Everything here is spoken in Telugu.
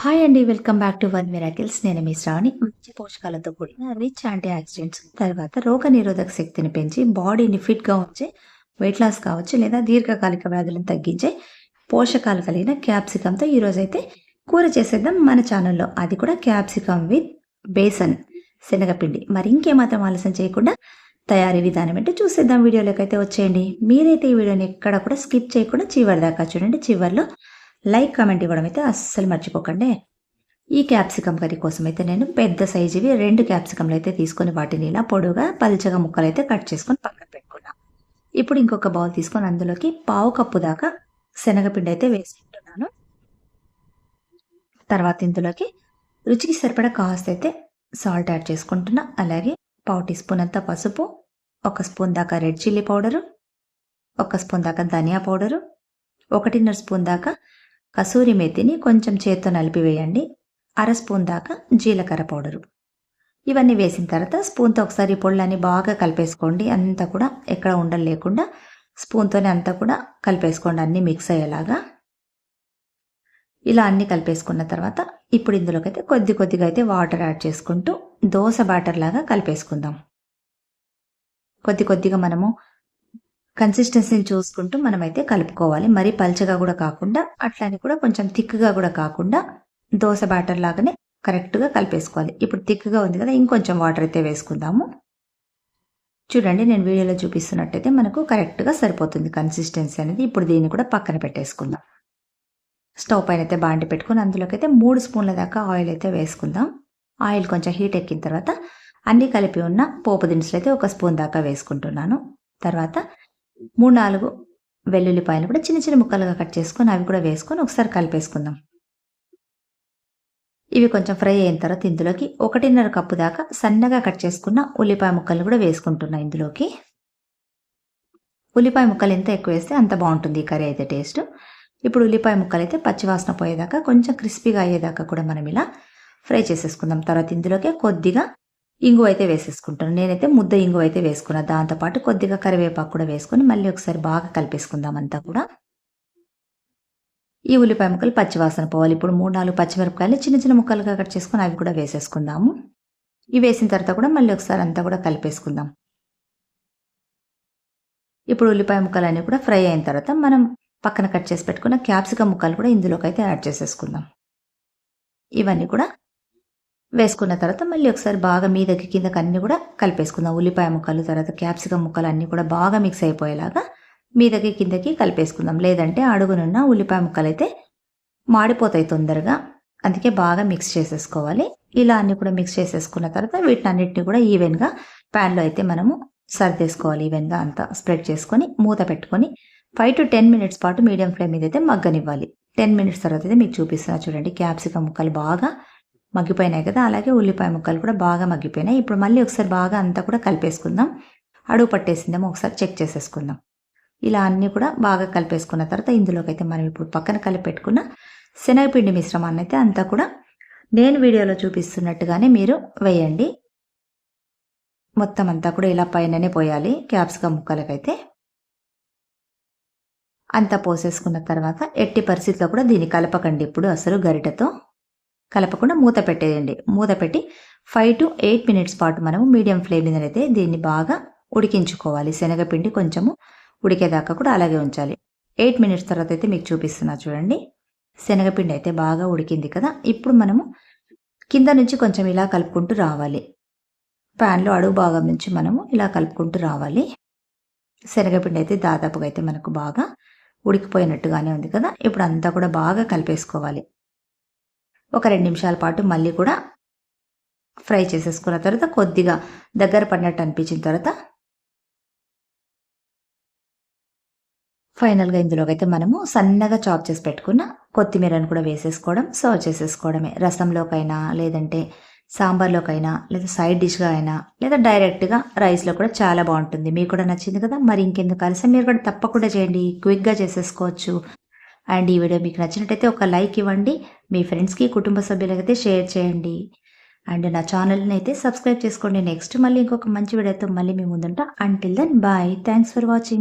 హాయ్ అండి welcome back to one miracles నేను మీ శ్రావణి. మంచి పోషకాలతో కూడిన రిచ్ యాంటీ ఆక్సిడెంట్స్ తర్వాత రోగ నిరోధక శక్తిని పెంచి బాడీని ఫిట్గా ఉంచే వెయిట్ లాస్ కావచ్చు లేదా దీర్ఘకాలిక వ్యాధులను తగ్గించే పోషకాలు కలిగిన క్యాప్సికంతో ఈరోజు అయితే కూర చేసేద్దాం మన ఛానల్లో అది కూడా క్యాప్సికమ్ విత్ బేసన్ శనగపిండి. మరి ఇంకేమాత్రం ఆలస్యం చేయకుండా తయారీ విధానం అంటే చూసేద్దాం. వీడియోలోకి అయితే వచ్చేయండి. మీరైతే ఈ వీడియోని ఎక్కడ కూడా స్కిప్ చేయకుండా చివరి దాకా చూడండి. చివరిలో లైక్ కామెంట్ ఇవ్వడం అయితే అస్సలు మర్చిపోకండి. ఈ క్యాప్సికమ్ కర్రీ కోసం అయితే నేను పెద్ద సైజువి రెండు క్యాప్సికంలు అయితే తీసుకొని వాటిని ఇలా పొడుగా పల్చగా ముక్కలు అయితే కట్ చేసుకొని పక్కన పెట్టుకున్నా. ఇప్పుడు ఇంకొక బౌల్ తీసుకొని అందులోకి పావు కప్పు దాకా శనగపిండి అయితే వేసుకుంటున్నాను. తర్వాత ఇందులోకి రుచికి సరిపడా కాస్ట్ అయితే సాల్ట్ యాడ్ చేసుకుంటున్నా. అలాగే పావు టీ స్పూన్ అంతా పసుపు ఒక స్పూన్ దాకా రెడ్ చిల్లీ పౌడరు ఒక స్పూన్ దాకా ధనియా పౌడరు ఒకటిన్నర స్పూన్ దాకా కసూరి మెత్తిని కొంచెం చేత్తో నలిపివేయండి. అర స్పూన్ దాకా జీలకర్ర పౌడరు. ఇవన్నీ వేసిన తర్వాత స్పూన్తో ఒకసారి పొళ్ళని బాగా కలిపేసుకోండి. అంతా కూడా ఎక్కడ ఉండలు లేకుండా స్పూన్తోనే అంతా కూడా కలిపేసుకోండి. అన్నీ మిక్స్ అయ్యేలాగా. ఇలా అన్నీ కలిపేసుకున్న తర్వాత ఇప్పుడు ఇందులోకి అయితే కొద్ది కొద్దిగా అయితే వాటర్ యాడ్ చేసుకుంటూ దోశ బ్యాటర్ లాగా కలిపేసుకుందాం. కొద్ది కొద్దిగా మనము కన్సిస్టెన్సీని చూసుకుంటూ మనమైతే కలుపుకోవాలి. మరీ పల్చగా కూడా కాకుండా అట్లానే కూడా కొంచెం థిక్గా కూడా కాకుండా దోశ బ్యాటర్ లాగానే కరెక్ట్గా కలిపేసుకోవాలి. ఇప్పుడు థిక్గా ఉంది కదా ఇంకొంచెం వాటర్ అయితే వేసుకుందాము. చూడండి నేను వీడియోలో చూపిస్తున్నట్టయితే మనకు కరెక్ట్గా సరిపోతుంది కన్సిస్టెన్సీ అనేది. ఇప్పుడు దీన్ని కూడా పక్కన పెట్టేసుకుందాం. స్టవ్ పైన అయితే బాండి పెట్టుకుని అందులోకి అయితే మూడు స్పూన్ల దాకా ఆయిల్ అయితే వేసుకుందాం. ఆయిల్ కొంచెం హీట్ ఎక్కిన తర్వాత అన్నీ కలిపి ఉన్న పోపు దినుసులు అయితే ఒక స్పూన్ దాకా వేసుకుంటున్నాను. తర్వాత మూడు నాలుగు వెల్లుల్లిపాయలు కూడా చిన్న చిన్న ముక్కలుగా కట్ చేసుకొని అవి కూడా వేసుకొని ఒకసారి కలిపేసుకుందాం. ఇవి కొంచెం ఫ్రై అయిన తర్వాత ఇందులోకి ఒకటిన్నర కప్పు దాకా సన్నగా కట్ చేసుకున్న ఉల్లిపాయ ముక్కలు కూడా వేసుకుంటున్నా ఇందులోకి. ఉల్లిపాయ ముక్కలు ఎంత ఎక్కువ వేస్తే అంత బాగుంటుంది ఈ కర్రీ అయితే టేస్ట్. ఇప్పుడు ఉల్లిపాయ ముక్కలు అయితే పచ్చివాసన పోయేదాకా కొంచెం క్రిస్పీగా అయ్యేదాకా కూడా మనం ఇలా ఫ్రై చేసేసుకుందాం. తర్వాత ఇందులోకి కొద్దిగా ఇంగు అయితే వేసేసుకుంటాను. నేనైతే ముద్ద ఇంగు అయితే వేసుకున్నా. దాంతోపాటు కొద్దిగా కరివేపాకు కూడా వేసుకొని మళ్ళీ ఒకసారి బాగా కలిపేసుకుందాం అంతా కూడా. ఈ ఉల్లిపాయ ముక్కలు పచ్చివాసన పోవాలి. ఇప్పుడు మూడు నాలుగు పచ్చిమిరపకాయలు చిన్న చిన్న ముక్కలుగా కట్ చేసుకొని అవి కూడా వేసేసుకుందాము. ఇవి వేసిన తర్వాత కూడా మళ్ళీ ఒకసారి అంతా కూడా కలిపేసుకుందాం. ఇప్పుడు ఉల్లిపాయ ముక్కలు అన్నీ కూడా ఫ్రై అయిన తర్వాత మనం పక్కన కట్ చేసి పెట్టుకున్న క్యాప్సికం ముక్కలు కూడా ఇందులోకి అయితే యాడ్ చేసేసుకుందాం. ఇవన్నీ కూడా వేసుకున్న తర్వాత మళ్ళీ ఒకసారి బాగా మీదకి కిందకి అన్నీ కూడా కలిపేసుకుందాం. ఉల్లిపాయ ముక్కలు తర్వాత క్యాప్సికం ముక్కలు అన్నీ కూడా బాగా మిక్స్ అయిపోయేలాగా మీదకి కిందకి కలిపేసుకుందాం. లేదంటే అడుగునున్న ఉల్లిపాయ ముక్కలు అయితే మాడిపోతాయి తొందరగా. అందుకే బాగా మిక్స్ చేసేసుకోవాలి. ఇలా అన్ని కూడా మిక్స్ చేసేసుకున్న తర్వాత వీటిని అన్నిటిని కూడా ఈవెన్గా ప్యాన్లో అయితే మనము సర్దేసుకోవాలి ఈవెన్గా అంతా స్ప్రెడ్ చేసుకొని మూత పెట్టుకొని ఫైవ్ టు టెన్ మినిట్స్ పాటు మీడియం ఫ్లేమ్ మీద అయితే మగ్గనివ్వాలి. టెన్ మినిట్స్ తర్వాత అయితే మీకు చూపిస్తున్నా చూడండి. క్యాప్సికం ముక్కలు బాగా మగ్గిపోయినాయి కదా అలాగే ఉల్లిపాయ ముక్కలు కూడా బాగా మగ్గిపోయినాయి. ఇప్పుడు మళ్ళీ ఒకసారి బాగా అంతా కూడా కలిపేసుకుందాం. అడుగు పట్టేసిందేమో ఒకసారి చెక్ చేసేసుకుందాం. ఇలా అన్నీ కూడా బాగా కలిపేసుకున్న తర్వాత ఇందులోకి అయితే మనం ఇప్పుడు పక్కన కలిపి పెట్టుకున్న శనగపిండి మిశ్రమాన్ని అయితే అంతా కూడా నేను వీడియోలో చూపిస్తున్నట్టుగానే మీరు వేయండి. మొత్తం అంతా కూడా ఇలా పైననే పోయాలి క్యాప్సికం ముక్కలకైతే. అంతా పోసేసుకున్న తర్వాత ఎట్టి పరిస్థితిలో కూడా దీన్ని కలపకండి ఇప్పుడు అసలు గరిటతో. కలపకుండా మూత పెట్టేయండి. మూత పెట్టి ఫైవ్ టు ఎయిట్ మినిట్స్ పాటు మనము మీడియం ఫ్లేమ్ మీద అయితే దీన్ని బాగా ఉడికించుకోవాలి. శనగపిండి కొంచెము ఉడికేదాకా కూడా అలాగే ఉంచాలి. ఎయిట్ మినిట్స్ తర్వాత అయితే మీకు చూపిస్తున్నా చూడండి. శనగపిండి అయితే బాగా ఉడికింది కదా. ఇప్పుడు మనము కింద నుంచి కొంచెం ఇలా కలుపుకుంటూ రావాలి. ప్యాన్లో అడుగు భాగం నుంచి మనము ఇలా కలుపుకుంటూ రావాలి. శనగపిండి అయితే దాదాపుగా అయితే మనకు బాగా ఉడికిపోయినట్టుగానే ఉంది కదా. ఇప్పుడు అంతా కూడా బాగా కలిపేసుకోవాలి. ఒక రెండు నిమిషాల పాటు మళ్ళీ కూడా ఫ్రై చేసేసుకున్న తర్వాత కొద్దిగా దగ్గర పడినట్టు అనిపించిన తర్వాత ఫైనల్గా ఇందులోకి అయితే మనము సన్నగా చాప్ చేసి పెట్టుకున్న కొత్తిమీరను కూడా వేసేసుకోవడం సర్వ్ చేసేసుకోవడమే. రసంలోకైనా లేదంటే సాంబార్లోకైనా లేదా సైడ్ డిష్గా అయినా లేదా డైరెక్ట్గా రైస్లో కూడా చాలా బాగుంటుంది. మీకు కూడా నచ్చింది కదా? మరి ఇంకెందుకు కలిసి మీరు కూడా తప్పకుండా చేయండి. క్విక్గా చేసేసుకోవచ్చు. అండ్ ఈ వీడియో మీకు నచ్చినట్టయితే ఒక లైక్ ఇవ్వండి. మీ ఫ్రెండ్స్కి కుటుంబ సభ్యులకైతే షేర్ చేయండి. అండ్ నా ఛానల్ని అయితే సబ్స్క్రైబ్ చేసుకోండి. నెక్స్ట్ మళ్ళీ ఇంకొక మంచి వీడియోతో మళ్ళీ మీ ముందుంటా. Until then bye thanks for watching